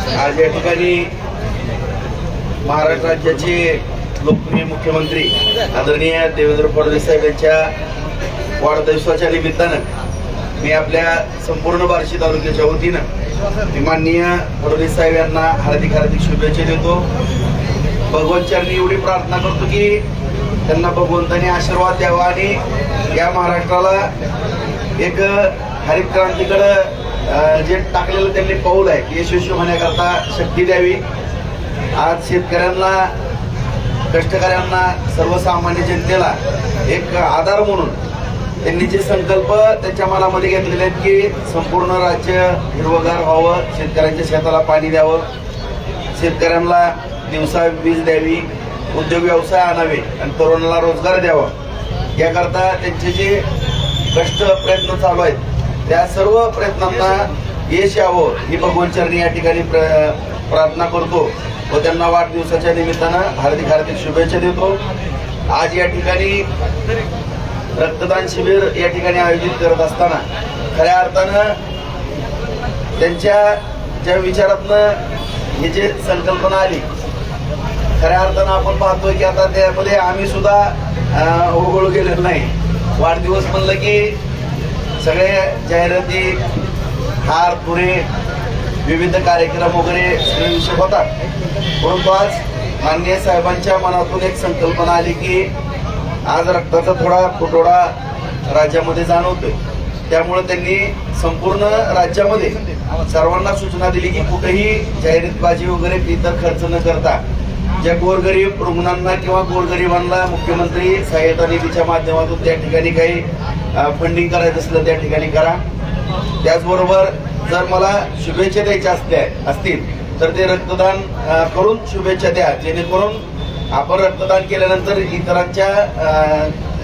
आज या ठिकाणी महाराष्ट्र राज्याचे लोकप्रिय मुख्यमंत्री आदरणीय देवेंद्र फडणवीस साहेब यांच्या वाढदिवसाच्या निमित्तानं मी आपल्या संपूर्ण बार्शी तालुक्याच्या वतीनं मी माननीय फडणवीस साहेब यांना हार्दिक हार्दिक शुभेच्छा देतो. भगवंतांनी एवढी प्रार्थना करतो की त्यांना भगवंतांनी आशीर्वाद द्यावा आणि या महाराष्ट्राला एक हरित क्रांतीकडं जे टाकलेलं त्यांनी पाऊल आहे की यशस्वी होण्याकरता शक्ती द्यावी. आज शेतकऱ्यांना कष्टकऱ्यांना सर्वसामान्य जनतेला एक आधार म्हणून त्यांनी जे संकल्प त्यांच्या मनामध्ये घेतलेले आहेत की संपूर्ण राज्य हिरवगार व्हावं शेतकऱ्यांच्या शेताला पाणी द्यावं शेतकऱ्यांना दिवसा वीज द्यावी उद्योग व्यवसाय आणावे आणि तरुणाला रोजगार द्यावा. याकरता त्यांचे जे कष्ट प्रयत्न चालू आहेत त्या सर्व प्रयत्नांना यश यावं ही चरणी या ठिकाणी प्र प्रार्थना करतो व त्यांना वाढदिवसाच्या निमित्तानं हार्दिक हार्दिक शुभेच्छा देतो. आज या ठिकाणी रक्तदान शिबिर या ठिकाणी आयोजित करत असताना खऱ्या अर्थानं त्यांच्या ज्या विचारातनं ही जी संकल्पना आली खऱ्या अर्थानं आपण पाहतोय की आता त्यामध्ये आम्ही सुद्धा अं, गेलेलो नाही. वाढदिवस म्हणलं की सगळे जाहिराती हार पुरे विविध कार्यक्रम वगैरे सगळे होतात. परंतु आज माननीय साहेबांच्या मनातून एक संकल्पना आली की आज रक्ताचा थोडा फुटोडा राज्यामध्ये जाणवतोय. त्यामुळे त्यांनी संपूर्ण राज्यामध्ये सर्वांना सूचना दिली की कुठेही जाहिरातबाजी वगैरे इतर खर्च न करता ज्या गोरगरीब रुग्णांना किंवा गोरगरिबांना मुख्यमंत्री सहाय्यता निधीच्या माध्यमातून त्या ठिकाणी काही फंडिंग करायचं असलं त्या ठिकाणी करा. त्याचबरोबर जर मला शुभेच्छा द्यायच्या असल्या असतील तर ते रक्तदान करून शुभेच्छा द्या. जेणेकरून आपण रक्तदान केल्यानंतर इतरांच्या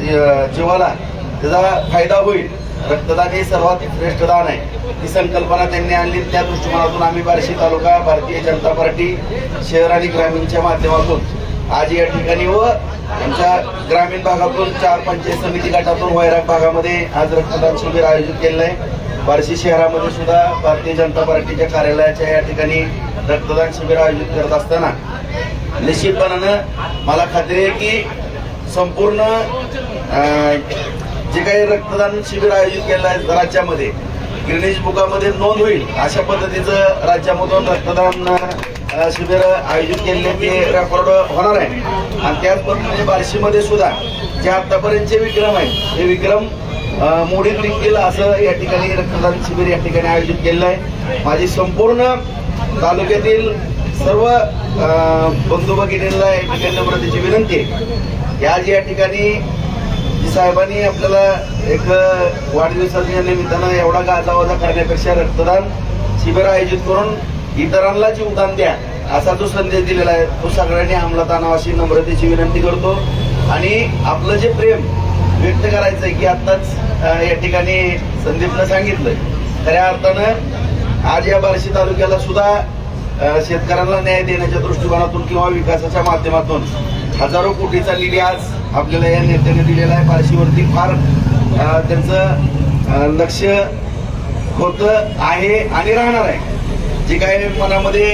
य- जीवाला त्याचा फायदा होईल. रक्तदान हे सर्वात श्रेष्ठ दान आहे. ही संकल्पना त्यांनी आणली. त्या दृष्टिकोनातून आम्ही बार्शी तालुका भारतीय जनता पार्टी शहर आणि ग्रामीणच्या माध्यमातून आज या ठिकाणी व आमच्या ग्रामीण भागातून चार पंचायत समिती गटातून वैराग भागामध्ये आज रक्तदान शिबिर आयोजित केलेलं आहे. बार्शी शहरामध्ये सुद्धा भारतीय जनता पार्टीच्या कार्यालयाच्या या ठिकाणी रक्तदान शिबिर आयोजित करत असताना निश्चितपणानं मला खात्री आहे की संपूर्ण जे काही रक्तदान शिबिर आयोजित केलं आहे राज्यामध्ये गिरणेश बुकामध्ये नोंद होईल अशा पद्धतीचं राज्यामधून रक्तदान शिबिर आयोजित केलेले ते रेकॉर्ड होणार आहे. आणि त्याच पद्धतीने म्हणजे बार्शीमध्ये सुद्धा जे आतापर्यंतचे विक्रम आहेत हे विक्रम मोडीत निघतील असं या ठिकाणी रक्तदान शिबिर या ठिकाणी आयोजित केलेलं आहे. माझी संपूर्ण तालुक्यातील सर्व बंधू भगिनींना या ठिकाणी प्रतीची विनंती आहे. की आज या ठिकाणी साहेबांनी आपल्याला एक वाढदिवसाच्या निमित्तानं एवढा गाजावाजा करण्यापेक्षा रक्तदान शिबिर आयोजित करून इतरांना जीवदान द्या असा जो संदेश दिलेला आहे तो सगळ्यांनी अंमलात आणावा अशी नम्रतेची विनंती करतो. आणि आपलं जे प्रेम व्यक्त करायचं आहे की आत्ताच या ठिकाणी संदीपनं सांगितलं खऱ्या अर्थानं आज या बार्शी तालुक्याला सुद्धा शेतकऱ्यांना न्याय देण्याच्या दृष्टिकोनातून किंवा विकासाच्या माध्यमातून हजारो कोटीचा निधी आज आपल्याला या नेत्याने दिलेला आहे फारशीवरती फार त्यांचं लक्ष होतं आहे आणि राहणार आहे. जे काही मनामध्ये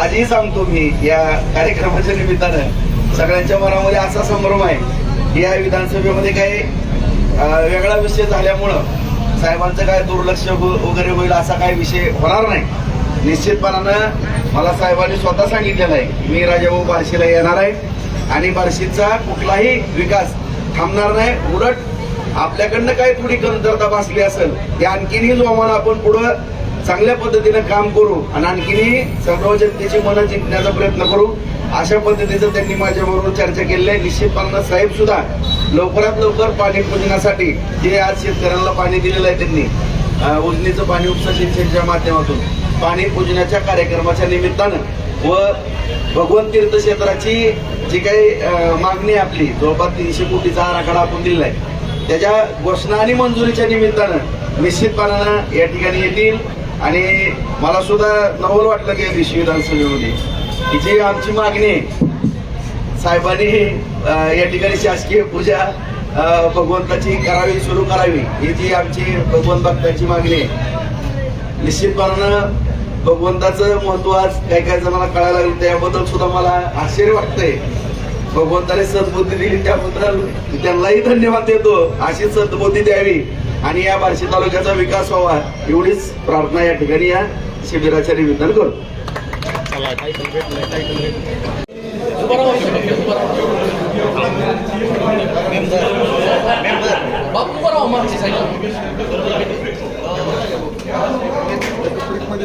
आजही सांगतो मी या कार्यक्रमाच्या निमित्तानं सगळ्यांच्या मनामध्ये असा संभ्रम आहे की या विधानसभेमध्ये काही वेगळा विषय झाल्यामुळं साहेबांचं काय दुर्लक्ष वगैरे होईल असा काही विषय होणार नाही. निश्चितपणानं मला साहेबांनी स्वतः सांगितलेलं आहे मी राजाभाऊ बारशीला येणार आहे. आणि बार्शीचा कुठलाही विकास थांबणार नाही. उलट आपल्याकडनं काय थोडी कमतरता भासली असेल ते आणखीनही जोमानं आपण पुढं चांगल्या पद्धतीनं काम करू आणि आणखीनही सर्व जनतेची मनं जिंकण्याचा प्रयत्न करू. अशा पद्धतीचं त्यांनी माझ्याबरोबर चर्चा केलेली आहे. निश्चितपणानं साहेब सुद्धा लवकरात लवकर पाणी पुजण्यासाठी जे आज शेतकऱ्यांना पाणी दिलेलं आहे त्यांनी उजनीचं पाणी उपसा सिंचनच्या माध्यमातून पाणी पुजण्याच्या कार्यक्रमाच्या निमित्तानं व भगवंत तीर्थक्षेत्राची जी काही मागणी आपली जवळपास तीनशे कोटीचा आराखडा आपण दिलेला आहे त्याच्या घोषणा आणि मंजुरीच्या निमित्तानं निश्चितपणानं या ठिकाणी येतील. आणि मला सुद्धा नवल वाटलं की दिवशी विधानसभेमध्ये की जी आमची मागणी साहेबांनी या ठिकाणी शासकीय पूजा भगवंताची करावी सुरू करावी ही जी आमची भगवंत भक्ताची मागणी आहे निश्चितपणानं भगवंताचं महत्त्व आज काय काय जणांना कळायला लागलं त्याबद्दल सुद्धा मला आश्चर्य वाटतंय. भगवंताने सद्बुद्धी दिली त्याबद्दल त्यांनाही धन्यवाद देतो. अशी सद्बुद्धी द्यावी. आणि या बार्शी तालुक्याचा विकास व्हावा एवढीच प्रार्थना या ठिकाणी या शिबिराच्या निमित्तानं करतो